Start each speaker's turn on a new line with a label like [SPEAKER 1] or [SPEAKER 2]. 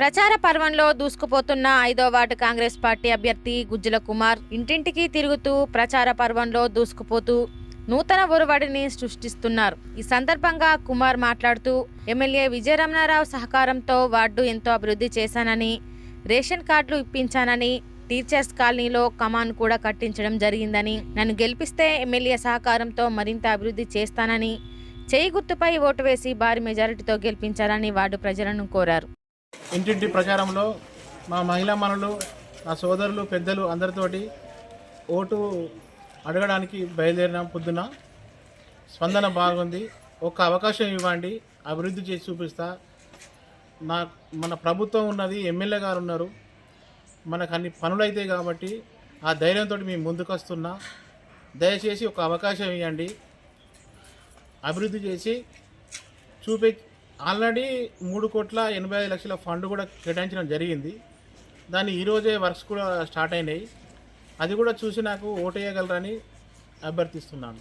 [SPEAKER 1] ప్రచార పర్వంలో దూసుకుపోతున్న ఐదో వార్డు కాంగ్రెస్ పార్టీ అభ్యర్థి గుజ్జల కుమార్ ఇంటింటికి తిరుగుతూ ప్రచార పర్వంలో దూసుకుపోతూ నూతన ఒరవడిని సృష్టిస్తున్నారు. ఈ సందర్భంగా కుమార్ మాట్లాడుతూ ఎమ్మెల్యే విజయరమణారావు సహకారంతో వార్డు ఎంతో అభివృద్ధి చేశానని రేషన్ కార్డులు ఇప్పించానని టీచర్స్ కాలనీలో కమాన్ కూడా కట్టించడం జరిగిందని నన్ను గెలిపిస్తే ఎమ్మెల్యే సహకారంతో మరింత అభివృద్ధి చేస్తానని చేయి గుర్తుపై ఓటు వేసి భారీ మెజారిటీతో గెలిపించాలని వార్డు ప్రజలను కోరారు.
[SPEAKER 2] ఇంటింటి ప్రచారంలో మా మహిళా మనులు నా సోదరులు పెద్దలు అందరితోటి ఓటు అడగడానికి బయలుదేరిన పొద్దున స్పందన బాగుంది. ఒక అవకాశం ఇవ్వండి. అభివృద్ధి చేసి చూపిస్తా. నా మన ప్రభుత్వం ఉన్నది ఎమ్మెల్యే గారు ఉన్నారు. మనకు అన్ని పనులు అవుతాయి కాబట్టి ఆ ధైర్యంతో మేము ముందుకు వస్తున్నా దయచేసి ఒక అవకాశం ఇవ్వండి. అభివృద్ధి చేసి చూపి ఆల్రెడీ మూడు కోట్ల ఎనభై ఐదు లక్షల ఫండ్ కూడా కేటాయించడం జరిగింది. దాన్ని ఈరోజే వర్క్స్ కూడా స్టార్ట్ అయినాయి. అది కూడా చూసి నాకు ఓటేయగలరని అభ్యర్థిస్తున్నాను.